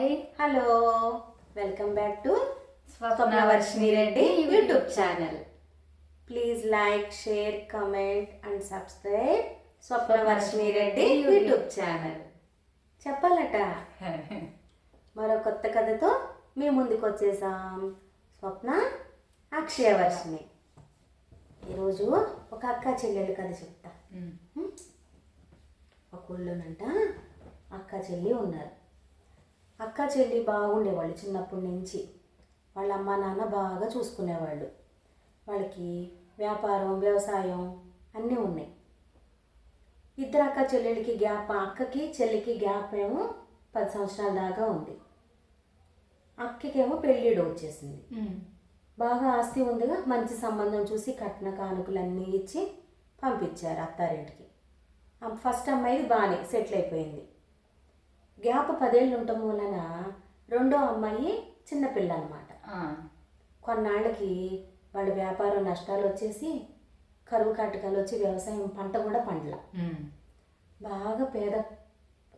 Hi hello. Welcome back to Swapnavarshini Reddy YouTube channel please like share comment and subscribe Swapnavarshini Reddy YouTube channel చెప్పాలట. మరో కొత్త కథతో మీ ముందుకు వచ్చేసాం. స్వప్న అక్షయవర్షిణి. ఈరోజు ఒక అక్క చెల్లెలు కథ చెప్తా. ఒక ఊళ్ళోనంట అక్క చెల్లి ఉన్నారు. అక్క చెల్లి బాగుండేవాళ్ళు చిన్నప్పటి నుంచి. వాళ్ళ అమ్మ నాన్న బాగా చూసుకునేవాళ్ళు. వాళ్ళకి వ్యాపారం వ్యవసాయం అన్నీ ఉన్నాయి. ఇద్దరు అక్క చెల్లెలకి గ్యాప్ అక్కకి చెల్లికి గ్యాప్ ఏమో పది సంవత్సరాల దాకా ఉంది. అక్కకేమో పెళ్ళిడు వచ్చేసింది. బాగా ఆస్తి ఉందిగా మంచి సంబంధం చూసి కట్న కానుకలన్నీ ఇచ్చి పంపించారు అత్తారింటికి. ఫస్ట్ అమ్మాయిది బాగానే సెటిల్ అయిపోయింది. గ్యాప్ పదేళ్ళు ఉండటం వలన రెండో అమ్మాయి చిన్నపిల్ల అనమాట కొన్నాళ్ళకి వాళ్ళ వ్యాపారం నష్టాలు వచ్చేసి కరువు కాటకాలు వచ్చి వ్యవసాయం పంట కూడా పండల. బాగా పేద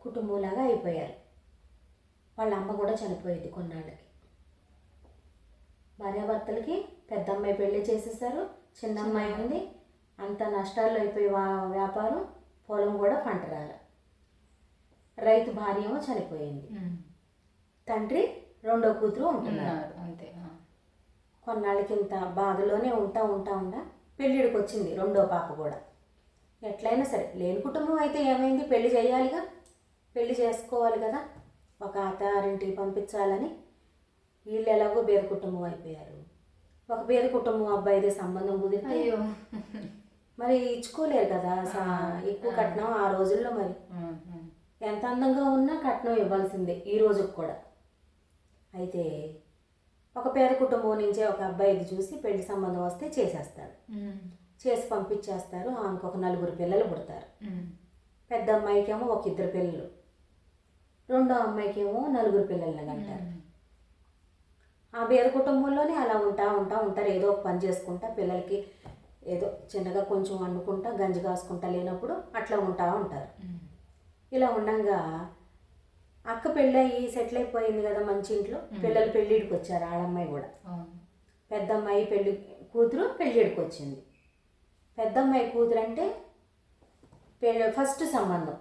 కుటుంబంలాగా అయిపోయారు. వాళ్ళ అమ్మ కూడా చనిపోయేది కొన్నాళ్ళకి. భార్యాభర్తలకి పెద్ద అమ్మాయి పెళ్ళి చేసేసారు చిన్న అమ్మాయి ఉంది. అంత నష్టాల్లో అయిపోయి వా- వ్యాపారం పొలం కూడా పంట రాల. రైతు భార్య చనిపోయింది. తండ్రి రెండో కూతురు ఉంటున్నారు. అంతే ఆ. కొన్నాళ్ళకి ఇంత బాధలోనే ఉంటా ఉంటా ఉండా పెళ్ళిడికి వచ్చింది రెండో పాప కూడా. ఎట్లయినా సరే లేని కుటుంబం అయితే ఏమైంది? పెళ్ళి చేయాలిగా? పెళ్ళి చేసుకోవాలి కదా? ఒక అత్తారింటికి పంపించాలని వీళ్ళు ఎలాగో బేద కుటుంబం అయిపోయారు. ఒక బేద కుటుంబం అబ్బాయిదే సంబంధం కుదిరితే అయ్యో. మరి ఇచ్చుకోలేరు కదా ఎక్కువ కట్నం ఆ రోజుల్లో మరి. ఎంత అందంగా ఉన్నా కట్నం ఇవ్వాల్సిందే ఈ రోజుకు కూడా. అయితే ఒక పేద కుటుంబం నుంచే ఒక అబ్బాయిది చూసి పెళ్ళి సంబంధం వస్తే చేసేస్తాడు. చేసి పంపించేస్తారు. ఆమెకు ఒక నలుగురు పిల్లలు పుడతారు. పెద్ద అమ్మాయికేమో ఒక ఇద్దరు పిల్లలు. రెండో అమ్మాయికేమో నలుగురు పిల్లల్ని అంటారు ఆ పేద కుటుంబంలోనే అలా ఉంటా ఉంటా ఉంటారు. ఏదో ఒక పని చేసుకుంటా పిల్లలకి ఏదో చిన్నగా కొంచెం వండుకుంటా గంజి కాసుకుంటా లేనప్పుడు అట్లా ఉంటా ఉంటారు. ఇలా ఉండంగా అక్క పెళ్ళయి సెటిల్ అయిపోయింది కదా మంచి ఇంట్లో పిల్లలు పెళ్ళిడికి వచ్చారు ఆడమ్మాయి కూడా అవును. పెద్ద అమ్మాయి పెళ్ళి కూతురు పెళ్ళిడికి వచ్చింది పెద్ద అమ్మాయి కూతురు అంటే పెళ్ళి ఫస్ట్ సంబంధం.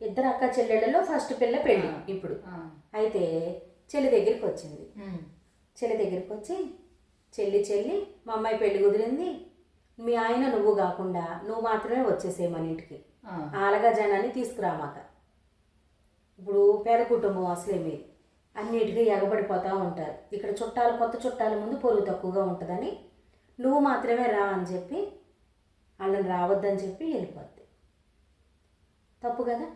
ఇద్దరు అక్క చెల్లెళ్ళలో ఫస్ట్ పిల్ల పెళ్ళి ఇప్పుడు. అయితే చెల్లి దగ్గరికి వచ్చింది. చెల్లి దగ్గరికి వచ్చి చెల్లి చెల్లి మా అమ్మాయి పెళ్ళి కుదిరింది మీ ఆయన నువ్వు కాకుండా నువ్వు మాత్రమే వచ్చేసేయి మన ఇంటికి ఆ. ఆలగా జనాన్ని తీసుకురామాక. ఇప్పుడు పేద కుటుంబం అసలే మీది అన్నిటికీ ఎగబడిపోతూ ఉంటారు. ఇక్కడ చుట్టాలు కొత్త చుట్టాల ముందు పొరుగు తక్కువగా ఉంటుందని నువ్వు మాత్రమే రా అని చెప్పి వాళ్ళని రావద్దని చెప్పి వెళ్ళిపోద్ది. తప్పు కదా.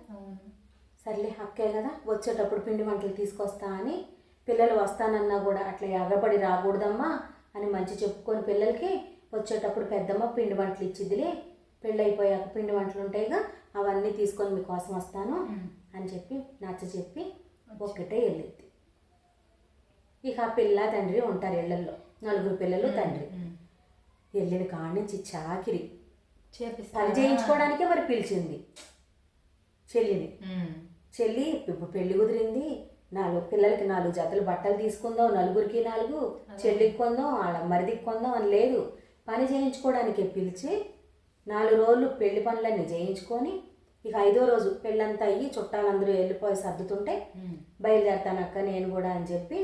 సర్లే హక్కే కదా. వచ్చేటప్పుడు పిండి వంటలు తీసుకొస్తా అని పిల్లలు వస్తానన్నా కూడా అట్లా ఎగబడి రాకూడదమ్మా అని మంచి చెప్పుకొని పిల్లలకి వచ్చేటప్పుడు పెద్దమ్మ పిండి వంటలు ఇచ్చిద్దిలే. పెళ్ళి అయిపోయాక పిండి వంటలు ఉంటాయిగా అవన్నీ తీసుకొని మీకోసం వస్తాను. అని చెప్పి నచ్చ చెప్పి ఒక్కటే వెళ్ళిద్ది ఇక ఆ పిల్ల తండ్రి ఉంటారు ఇళ్ళల్లో నలుగురు పిల్లలు తండ్రి. వెళ్ళిన కాడి నుంచి చాకిరి పని చేయించుకోవడానికే మరి పిలిచింది. చెల్లిని. చెల్లి ఇప్పుడు పెళ్ళి కుదిరింది. నాలుగు పిల్లలకి నాలుగు జతలు బట్టలు తీసుకుందాం నలుగురికి నాలుగు. చెల్లికి కొందాం ఆడ మరిదికి కొందాం అని లేదు. పని చేయించుకోవడానికి పిలిచి నాలుగు రోజులు పెళ్ళి పనులన్నీ చేయించుకొని ఇక ఐదో రోజు పెళ్ళంతా అయ్యి చుట్టాలందరూ వెళ్ళిపోయి సర్దుతుంటే ఉమ్. బయలుదేరతాను అక్క నేను కూడా అని చెప్పి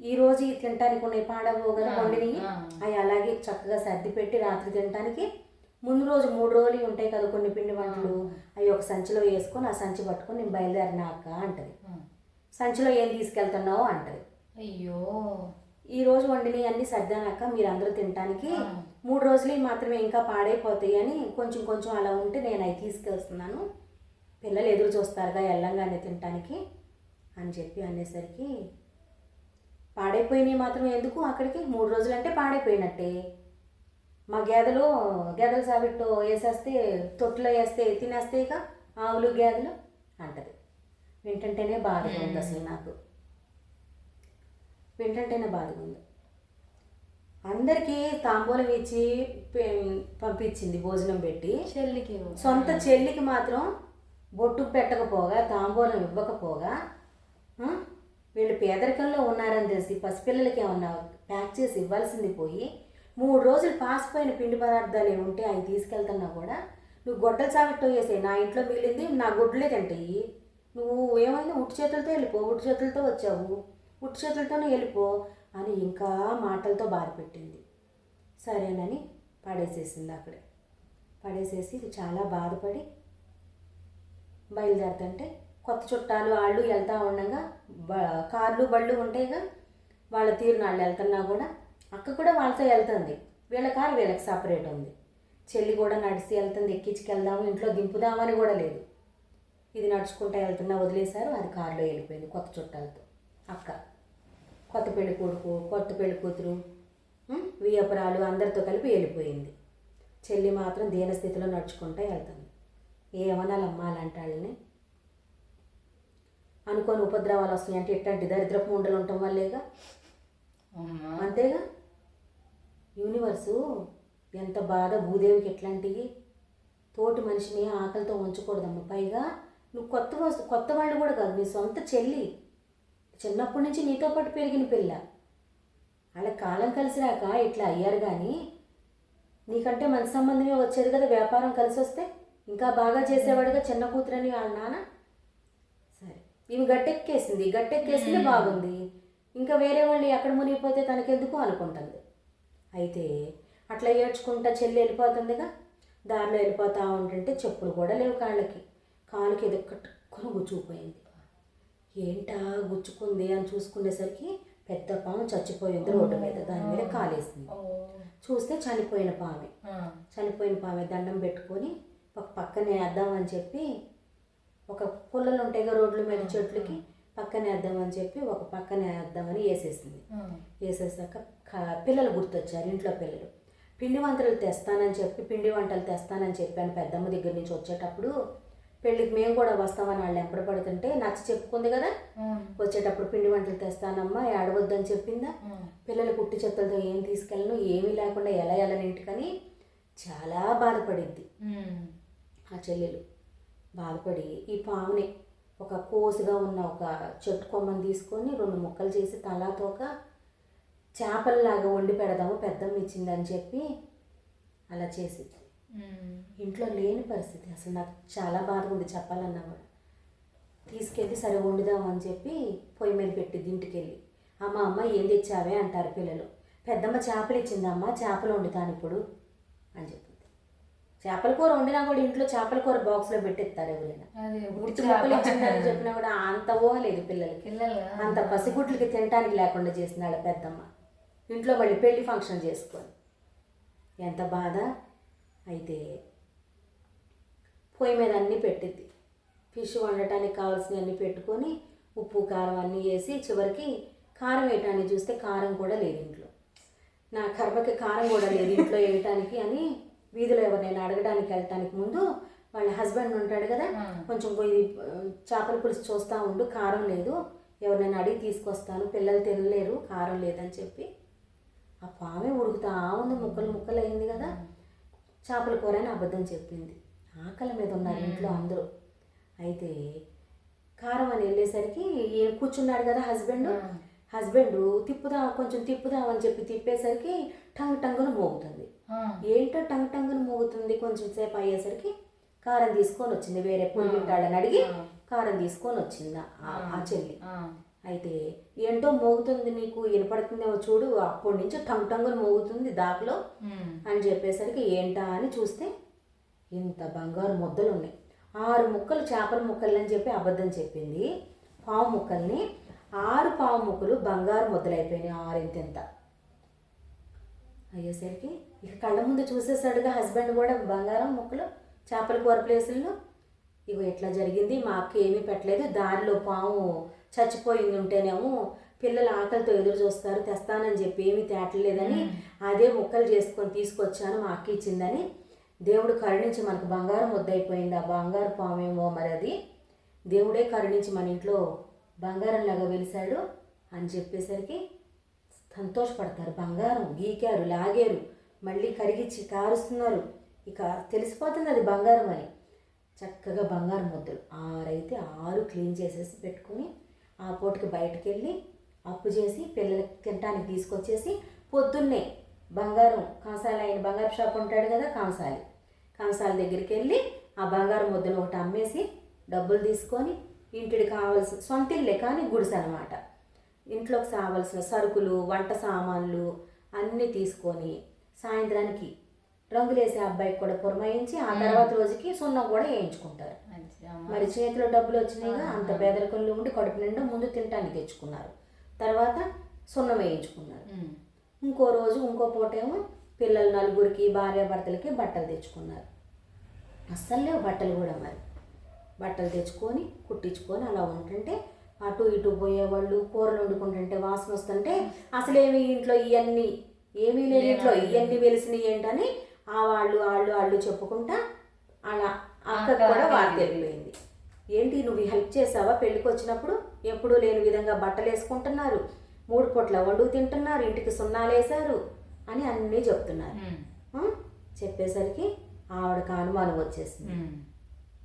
ఈ రోజు తినటానికి ఉన్నాయి ఆ, వండిని. అవి అలాగే చక్కగా సర్ది పెట్టి రాత్రి తినటానికి ముందు రోజు మూడు రోజులు ఉంటాయి కదా కొన్ని పిండి వంటలు అవి ఒక సంచిలో వేసుకొని ఆ సంచి పట్టుకొని నేను బయలుదేరినా అక్క అంటది. సంచిలో ఏం తీసుకెళ్తున్నావు అంటది అయ్యో ఈ రోజు వండినవి అన్ని సర్దానాక మీరు అందరూ తినటానికి. మూడు రోజులు మాత్రమే ఇంకా పాడైపోతాయి అని కొంచెం కొంచెం అలా ఉంటే నేను అవి తీసుకెళ్తున్నాను. పిల్లలు ఎదురు చూస్తారుగా ఎల్లంగానే తినటానికి అని చెప్పి అనేసరికి పాడైపోయినవి మాత్రం ఎందుకు అక్కడికి? మూడు రోజులు అంటే పాడైపోయినట్టే. మా గేదెలు గేదెల సాబిట్టు వేసేస్తే తొట్టులో వేస్తే తినేస్తాయి ఇక ఆవులు గేదెలు అంటది. వింటంటేనే బాధగా ఉంది అసలు నాకు. వింటంటేనే బాధగా ఉంది అందరికీ తాంబూలం ఇచ్చి పంపించింది భోజనం పెట్టి. చెల్లికి సొంత చెల్లికి మాత్రం బొట్టు పెట్టకపోగా తాంబూలం ఇవ్వకపోగా వీళ్ళు పేదరికంలో ఉన్నారని తెలిసి పసిపిల్లలకి ఏమన్నా ప్యాక్ చేసి ఇవ్వాల్సింది పోయి మూడు రోజులు పాసిపోయిన పిండి పదార్థాలు ఏమి ఉంటే అవి తీసుకెళ్తున్నా కూడా నువ్వు గొడ్డలు సాగట్టు వేసాయి నా ఇంట్లో మిగిలింది నా గొడ్లే తింటాయి నువ్వు ఏమైంది? ఉట్టి చేతులతో వెళ్ళిపో ఉట్టి చేతులతో వచ్చావు. ఉట్టు చేతులతోనే వెళ్ళిపో అని ఇంకా మాటలతో బాధపెట్టింది. సరేనని పడేసేసింది అక్కడే. పడేసేసి చాలా బాధపడి బయలుదేరుతుంటే కొత్త చుట్టాలు వాళ్ళు వెళ్తా ఉండగా బ కార్లు బళ్ళు ఉంటాయిగా. వాళ్ళ తీరున వాళ్ళు వెళ్తున్నా కూడా అక్క కూడా వాళ్ళతో వెళ్తుంది. వీళ్ళ కారు వీళ్ళకి సపరేట్ ఉంది. చెల్లి కూడా నడిచి వెళ్తుంది. ఎక్కించుకెళ్దాము ఇంట్లో దింపుదామని కూడా లేదు. ఇది నడుచుకుంటూ వెళ్తున్నా వదిలేశారు. అది కారులో వెళ్ళిపోయింది కొత్త చుట్టాలతో. అక్క. కొత్త పెళ్ళి కొడుకు కొత్త పెళ్ళి కూతురు ఉం, వియ్యపురాలు అందరితో కలిపి వెళ్ళిపోయింది. చెల్లి మాత్రం దీనస్థితిలో నడుచుకుంటూ వెళ్తుంది ఏమనాలమ్మా అలాంటి వాళ్ళని అనుకోని ఉపద్రవాలు వస్తున్నాయి అంటే ఇట్లాంటి దరిద్రపు ఉండలు ఉండటం వల్లేగా? అంతేగా? యూనివర్సు ఎంత బాధ భూదేవికి ఎట్లాంటివి? తోటి మనిషిని ఆకలితో ఉంచకూడదమ్మా. పైగా నువ్వు కొత్త కొత్త వాళ్ళు కూడా కాదు నీ సొంత చెల్లి. చిన్నప్పటి నుంచి నీతో పాటు పెరిగిన పిల్ల. అలా కాలం కలిసి రాక ఇట్లా అయ్యారు కానీ నీకంటే మంచి సంబంధమే వచ్చేది కదా వ్యాపారం కలిసి వస్తే ఇంకా బాగా చేసేవాడుగా చిన్న కూతురని వాళ్ళ నాన్న? సరే. ఈమె గట్టెక్కేసింది. గట్టెక్కేసింది బాగుంది. ఇంకా వేరే వాళ్ళు ఎక్కడ మునిగిపోతే తనకెందుకు అనుకుంటుంది? అయితే అట్లా ఏడ్చుకుంటా చెల్లి వెళ్ళిపోతుందిగా. దారిలో వెళ్ళిపోతా ఉంటుంటే చెప్పులు కూడా లేవు కాళ్ళకి. కాలుకి ఏదో కట్టుకొని గుచ్చుకుపోయింది ఏంటా గుచ్చుకుంది అని చూసుకునేసరికి పెద్ద పాము చచ్చిపోయింది రోడ్డు మీద దాని మీద కాలేసింది. చూస్తే చనిపోయిన పామే. చనిపోయిన పామె దండం పెట్టుకొని ఒక పక్కనే వేద్దామని చెప్పి ఒక పుల్లలు ఉంటాయిగా రోడ్ల మీద చెట్లకి పక్కనే వేద్దామని చెప్పి ఒక పక్కనే వేద్దామని వేసేసింది. వేసేసాక పిల్లలు గుర్తొచ్చారు ఇంట్లో పిల్లలు. పిండి వంటలు తెస్తానని చెప్పి పిండి వంటలు తెస్తానని చెప్పాను పెద్దమ్మ దగ్గర నుంచి వచ్చేటప్పుడు పెళ్ళికి మేము కూడా వస్తామని వాళ్ళు ఎంపడ పడుతుంటే నచ్చ చెప్పుకుంది కదా. వచ్చేటప్పుడు పిండి వంటలు తెస్తానమ్మా ఏడవద్దని చెప్పిందా. పిల్లలు కుట్టి చెత్తలతో ఏం తీసుకెళ్ళను ఏమీ లేకుండా ఎలా వెళ్ళని ఇంటికని చాలా బాధపడిద్ది ఉమ్. ఆ చెల్లెలు బాధపడి ఈ పాముని ఒక కోసుగా ఉన్న ఒక చెట్టు కొమ్మని తీసుకొని రెండు ముక్కలు చేసి తలా తోక చేపల్లాగా వండి పెడదాము పెద్దమ్మ ఇచ్చిందని చెప్పి అలా చేసింది. ఇంట్లో లేని పరిస్థితి. అసలు నాకు చాలా బాధగా ఉంది చెప్పాలన్నా కూడా. తీసుకెళ్ళి సరే వండుదాం అని చెప్పి పొయ్యి మీద పెట్టింది ఇంటికి వెళ్ళి అమ్మ అమ్మ ఏం తెచ్చావే అంటారు పిల్లలు. పెద్దమ్మ చేపలు ఇచ్చిందమ్మా చేపలు వండుతాను ఇప్పుడు అని చెప్పింది. చేపల కూర వండినా కూడా ఇంట్లో చేపల కూర బాక్స్లో పెట్టిస్తారు ఎవరైనా. గుర్తు ముక్కలు ఇచ్చిందని చెప్పినా కూడా అంత ఊహ లేదు పిల్లలకి. పిల్లలు? అంత పసిగుడ్లకి తినటానికి లేకుండా చేసినాడు పెద్దమ్మ. ఇంట్లో మళ్ళీ పెళ్ళి ఫంక్షన్ చేసుకొని. ఎంత బాధ? అయితే పొయ్యి మీద అన్నీ పెట్టిద్ది. ఫిష్ వండటానికి కావాల్సినవి అన్నీ పెట్టుకొని ఉప్పు కారం అన్నీ వేసి చివరికి కారం వేయటానికి చూస్తే కారం కూడా లేదు ఇంట్లో. నా కర్మకి కారం కూడా లేదు ఇంట్లో వేయటానికి అని వీధిలో ఎవరినైనా అడగడానికి వెళ్ళటానికి ముందు వాళ్ళ హస్బెండ్ ఉంటాడు కదా. కొంచెం పోయి చేపల పులుసు చూస్తూ ఉండు కారం లేదు. ఎవరినైనా అడిగి తీసుకొస్తాను పిల్లలు తినలేరు కారం లేదని చెప్పి. ఆ పామే ఉడుకుతా ఉంది ముక్కలు ముక్కలు అయింది కదా చేపల కూర అని అబద్ధం చెప్పింది. ఆకలి మీద ఉన్నారు ఇంట్లో అందరూ. అయితే కారం అని వెళ్ళేసరికి ఈయన కూర్చున్నాడు కదా హస్బెండ్. హస్బెండ్ తిప్పుదాం కొంచెం తిప్పుదాం అని చెప్పి తిప్పేసరికి టంగ్ టంగును మోగుతుంది. ఏంటో టంగ్ టంగును మోగుతుంది కొంచెం సేపు అయ్యేసరికి కారం తీసుకొని వచ్చింది. వేరే పులిగింటాడని అడిగి. కారం తీసుకొని వచ్చింది ఆ- చెల్లి. అయితే ఏంటో మోగుతుంది నీకు వినపడుతుందేమో చూడు అప్పటి నుంచి టంగ్ టంగును మోగుతుంది దాకలో. అని చెప్పేసరికి ఏంటా అని చూస్తే ఇంత బంగారు ముద్దలు ఉన్నాయి. ఆరు ముక్కలు చేపల ముక్కలు అని చెప్పి అబద్ధం చెప్పింది. పావు ముక్కల్ని ఆరు పావు ముక్కలు బంగారు ముద్దలైపోయినాయి ఆరు ఇంత అయ్యేసరికి ఇక కళ్ళ ముందు చూసేసాడుగా హస్బెండ్ కూడా బంగారం ముక్కలు చేపల కూర ప్లేసుల్లో. ఇగో ఎట్లా జరిగింది మా అక్క ఏమీ పెట్టలేదు దారిలో పాము చచ్చిపోయింది ఉంటేనేమో పిల్లలు ఆకలితో ఎదురు చూస్తారు తెస్తానని చెప్పి ఏమీ తేటలేదని అదే ముక్కలు చేసుకొని తీసుకొచ్చాను మా అక్క ఇచ్చిందని. దేవుడు కరుణించి మనకు బంగారం ముద్దయిపోయింది ఆ బంగారు పామేమో మరి అది. దేవుడే కరుణించి మన ఇంట్లో బంగారంలాగా వెలిశాడు అని చెప్పేసరికి సంతోషపడతారు. బంగారం గీకారు లాగారు మళ్ళీ కరిగించి కారుస్తున్నారు. ఇక తెలిసిపోతుంది అది బంగారం అని. చక్కగా బంగారం ముద్దలు ఆరైతే ఆరు క్లీన్ చేసేసి పెట్టుకొని ఆ పూటకి బయటికి వెళ్ళి అప్పు చేసి పిల్లలకి తినడానికి తీసుకొచ్చేసి పొద్దున్నే బంగారం కంసాలి ఆయన బంగారు షాప్ ఉంటాడు కదా కంసాలి. కంసాలి దగ్గరికి వెళ్ళి ఆ బంగారం ముద్దను ఒకటి అమ్మేసి డబ్బులు తీసుకొని ఇంటికి కావాల్సిన సొంత ఇల్లే కానీ గుడిసె అనమాట ఇంట్లోకి కావాల్సిన సరుకులు వంట సామాన్లు అన్నీ తీసుకొని సాయంత్రానికి రంగులేసే అబ్బాయికి కూడా పురమాయించి ఆ తర్వాత రోజుకి సున్నం కూడా వేయించుకుంటారు. మరి చేతిలో డబ్బులు వచ్చినాయిగా అంత పేదరికంలో ఉండి కడుపు నిండా ముందు తినటానికి తెచ్చుకున్నారు. తర్వాత సున్నం వేయించుకున్నారు. ఇంకో రోజు ఇంకో పూటేమో పిల్లలు నలుగురికి భార్యాభర్తలకి బట్టలు తెచ్చుకున్నారు. అస్సలు లేవు బట్టలు కూడా మరి. బట్టలు తెచ్చుకొని కుట్టించుకొని అలా ఉంటుంటే అటు ఇటు పోయేవాళ్ళు కూరలు వండుకుంటుంటే వాసన వస్తుంటే అసలేమి ఇంట్లో ఇవన్నీ ఏమీ లేని ఇంట్లో ఇవన్నీ వెలిసినాయి ఏంటని ఆ వాళ్ళు వాళ్ళు వాళ్ళు చెప్పుకుంటా అలా అక్కకు కూడా వార్త వెళ్ళిపోయింది ఏంటి నువ్వు హెల్ప్ చేసావా? పెళ్ళికి వచ్చినప్పుడు ఎప్పుడూ లేని విధంగా బట్టలు వేసుకుంటున్నారు. మూడు పూట్ల వండు తింటున్నారు. ఇంటికి సున్నాలు వేశారు అని అన్నీ చెప్తున్నారు? చెప్పేసరికి ఆవిడకి అనుమానం వచ్చేసింది.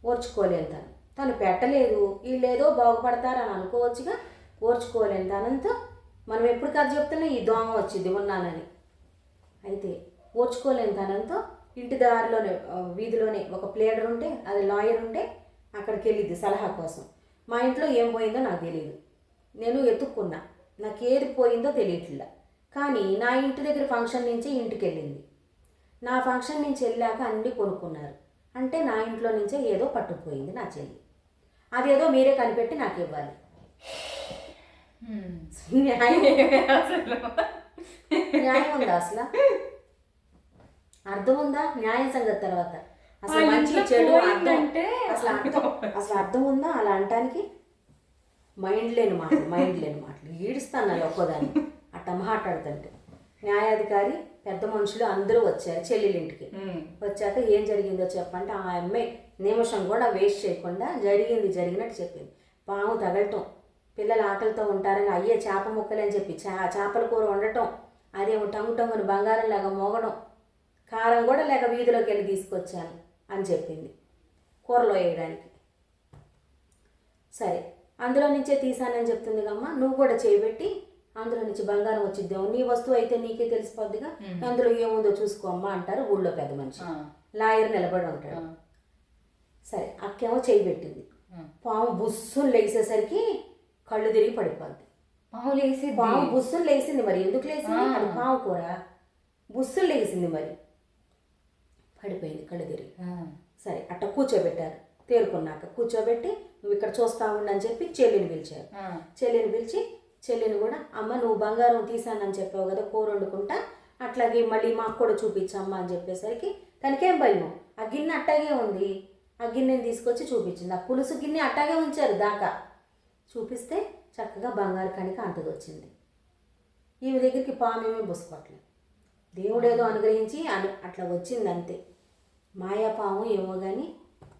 ఓర్చుకోలేను తను. తను పెట్టలేదు. వీళ్ళేదో బాగుపడతారని అనుకోవచ్చుగా. ఓర్చుకోలేను తనంతో మనం ఎప్పుడు కథ చెప్తున్నా ఈ దోమ వచ్చింది ఉన్నానని. అయితే ఓర్చుకోలేని తనంతో ఇంటి దారిలోనే వీధిలోనే ఒక ప్లేడర్ ఉంటే అది లాయర్ ఉంటే అక్కడికి వెళ్ళిద్ది సలహా కోసం. మా ఇంట్లో ఏం పోయిందో నాకు తెలియదు నేను ఎత్తుక్కున్నా. నాకు ఏది పోయిందో తెలియట్లా. కానీ నా ఇంటి దగ్గర ఫంక్షన్ నుంచి ఇంటికి వెళ్ళింది. నా ఫంక్షన్ నుంచి వెళ్ళాక అన్నీ కొనుక్కున్నారు. అంటే నా ఇంట్లో నుంచే ఏదో పట్టుకుపోయింది నా చెల్లి. అదేదో మీరే కనిపెట్టి నాకు ఇవ్వాలి. న్యాయం ఉందా అసలు? అర్థం ఉందా న్యాయం సంగతి తర్వాత. అసలు మంచి చెడు పోయిందంటే అసలు అసలు అర్థం ఉందా అలా అంటానికి? మైండ్ లేని మాటలు మైండ్ లేని మాటలు. ఈడుస్తాను ఒక్కోదాన్ని అట్ట మాట్లాడుతుంటే. న్యాయాధికారి పెద్ద మనుషులు అందరూ వచ్చారు చెల్లెలింటికి. వచ్చాక ఏం జరిగిందో చెప్పంటే ఆ అమ్మాయి నిమిషం కూడా వేస్ట్ చేయకుండా జరిగింది జరిగినట్టు చెప్పింది. పాము తగలటం. పిల్లలు ఆకలితో ఉంటారని అయ్యే చేప ముక్కలు అని చెప్పి చా చేపల కూర వండటం. అదేమో టంగు టంగుని బంగారం లాగా మోగడం. కారం కూడా లేక వీధిలోకి వెళ్ళి తీసుకొచ్చాను అని చెప్పింది కూరలో వేయడానికి. సరే అందులో నుంచే తీసానని చెప్తుంది కమ్మ నువ్వు కూడా చేయబెట్టి అందులో నుంచి బంగారం వచ్చిద్దాం. నీ వస్తువు అయితే నీకే తెలిసిపోద్దిగా. అందులో ఏముందో చూసుకోమ్మా అంటారు ఊళ్ళో పెద్ద మనిషి. లాయర్ నిలబడి ఉంటాడు. సరే అక్కేమో చేయి పెట్టింది. పాము బుస్సులు లేచేసరికి కళ్ళు తిరిగి పడిపోద్ది. పాములు వేసి పాము బుస్సులు లేసింది మరి. ఎందుకు లేసింది. అది పాము కూర. బుస్సులు లేసింది మరి. పడిపోయింది కళ్ళు తిరిగి. సరే అట్ట కూర్చోబెట్టారు. తేరుకున్నాక కూర్చోబెట్టి నువ్వు ఇక్కడ చూస్తా ఉండని చెప్పి చెల్లిని పిలిచారు. చెల్లిని పిలిచి చెల్లిని కూడా అమ్మ నువ్వు బంగారం తీసానని చెప్పావు కదా కూర వండుకుంటా అట్లాగే మళ్ళీ మాకు కూడా చూపించమ్మా అని చెప్పేసరికి తనకేం భయం ఆ గిన్నె అట్టాగే ఉంది. ఆ గిన్నెని తీసుకొచ్చి చూపించింది. ఆ పులుసు గిన్నె అట్టాగే ఉంచారు దాకా. చూపిస్తే చక్కగా బంగారు కణిక అంతది వచ్చింది ఈమె దగ్గరికి పామేమీ బుసుకోవట్లేదు దేవుడు ఏదో అనుగ్రహించి అను అట్లా వచ్చింది అంతే మాయాపాము ఏమో కానీ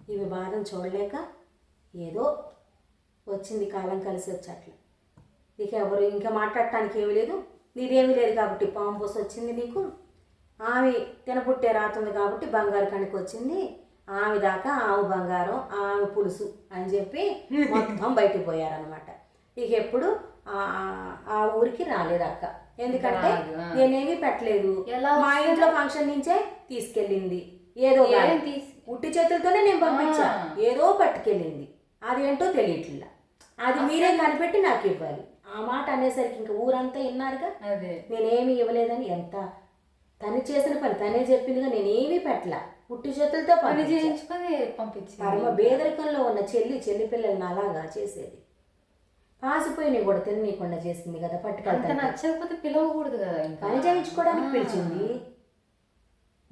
ఈమె బాధను చూడలేక ఏదో వచ్చింది కాలం కలిసి వచ్చి అట్లా ఇక ఎవరు ఇంకా మాట్లాడటానికి ఏమీ లేదు. నీదేమీ లేదు కాబట్టి పాము పోసి వచ్చింది నీకు. ఆమె తినపుట్టే రాతుంది కాబట్టి బంగారు కణికి వచ్చింది. ఆమె దాకా ఆమె బంగారం ఆమె పులుసు అని చెప్పి మొత్తం బయటికి పోయారనమాట ఇక ఎప్పుడు ఆ- ఊరికి రాలేదు అక్క. ఎందుకంటే. నేనేమీ పెట్టలేదు. ఎలా మా ఇంట్లో ఫంక్షన్ నుంచే తీసుకెళ్ళింది. ఏదో ఉట్టి చేతులతోనే నేను పంపించా. ఆ. ఏదో పట్టుకెళ్ళింది. అదేంటో తెలియట్లా. అది మీరే కనిపెట్టి నాకు ఇవ్వాలి. ఆ మాట అనేసరికి ఇంక ఊరంతా విన్నారుగా. అదే. నేనేమి ఇవ్వలేదని ఎంత? తను చేసిన పని తనే చెప్పిందిగా నేనేమీ పెట్టలా. ఉట్టి చేతులతో పని చేయించుకొని పంపించి పరమ పేదరికంలో ఉన్న చెల్లి చెల్లి పిల్లల్ని అలాగా చేసేది. పాసిపోయినవి కూడా తిననీయకుండా చేసింది కదా అంత పట్టుకెళ్తాను. నచ్చకపోతే పిలవకూడదు కదా పని చేయించుకోవడానికి. పిలిచింది.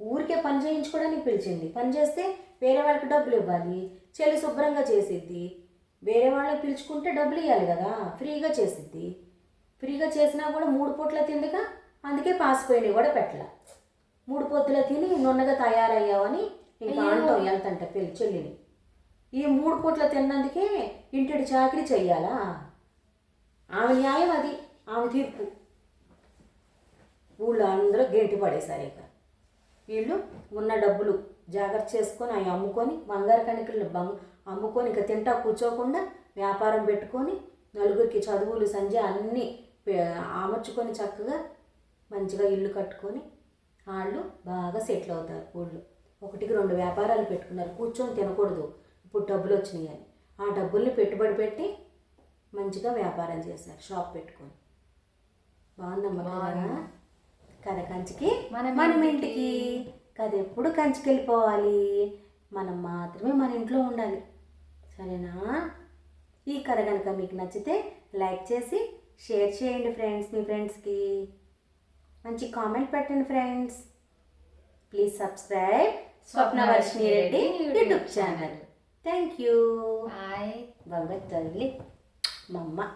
ఊరికే పని చేయించుకోవడానికి పిలిచింది. పని చేస్తే వేరే వాళ్ళకి డబ్బులు ఇవ్వాలి చెల్లి శుభ్రంగా చేసిద్ది. వేరే వాళ్ళని పిలుచుకుంటే డబ్బులు ఇవ్వాలి కదా ఫ్రీగా చేసిద్ది. ఫ్రీగా చేసినా కూడా మూడు పూట్ల తిందిగా అందుకే పాసిపోయినవి కూడా పెట్టల. మూడు పొద్దుల తిని నున్నగా తయారయ్యావని ఇంకా. అంటాం ఎంతంట పెళ్ళి చెల్లిని. ఈ మూడు పూట్ల తిన్నందుకే ఇంటిడి చాకరీ చెయ్యాలా? ఆమె న్యాయం అది ఆమె తీర్పు. ఊళ్ళో అందరూ గెంటి పడేశారు ఇక. వీళ్ళు ఉన్న డబ్బులు జాగ్రత్త చేసుకొని అవి అమ్ముకొని బంగారు కణికలు బంగ్ అమ్ముకొని ఇక తింటా కూర్చోకుండా వ్యాపారం పెట్టుకొని నలుగురికి చదువులు సంధ్య అన్నీ అమర్చుకొని చక్కగా మంచిగా ఇల్లు కట్టుకొని వాళ్ళు బాగా సెటిల్ అవుతారు ఊళ్ళో. ఒకటికి రెండు వ్యాపారాలు పెట్టుకున్నారు. కూర్చొని తినకూడదు. ఇప్పుడు డబ్బులు వచ్చినాయి అని. ఆ డబ్బుల్ని పెట్టుబడి పెట్టి మంచిగా వ్యాపారం చేశారు. షాప్ పెట్టుకొని. బాగుందమ్మా. కథ కంచికి మనం మనం ఇంటికి. ఇంటికి కథ ఎప్పుడు కంచికి వెళ్ళిపోవాలి మనం మాత్రమే మన ఇంట్లో ఉండాలి. సరేనా? ఈ కథ కనుక మీకు నచ్చితే లైక్ చేసి షేర్ చేయండి ఫ్రెండ్స్ మీ ఫ్రెండ్స్కి. మంచి కామెంట్ పెట్టండి friends. Please subscribe Swapnavarshini Reddy YouTube channel. Thank you. Bye. బాగా తల్లి మా అమ్మ